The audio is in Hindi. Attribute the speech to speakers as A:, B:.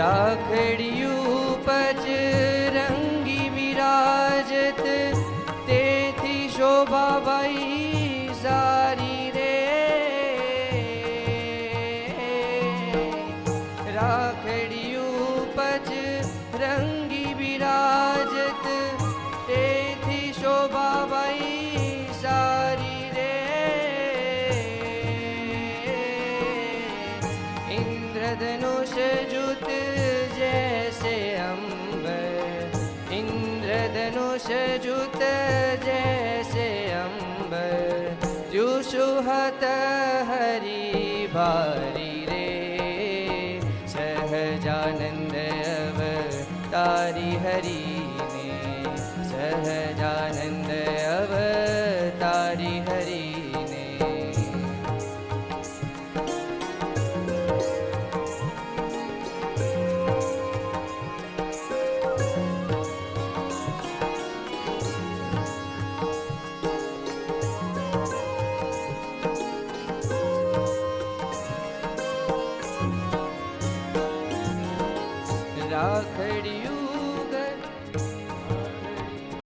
A: खडियपज रंगी विराजत तेथि शोभा बाई सारी रे। राखडि उपज इंद्रधनुष जुत जैसे अंबर। इंद्रधनुष जुत जैसे अंबर। जुषुहत हरि भारी रे। सहजानंद अव तारी हरि ने सहजानंद अव तारी हरि રાખડિયું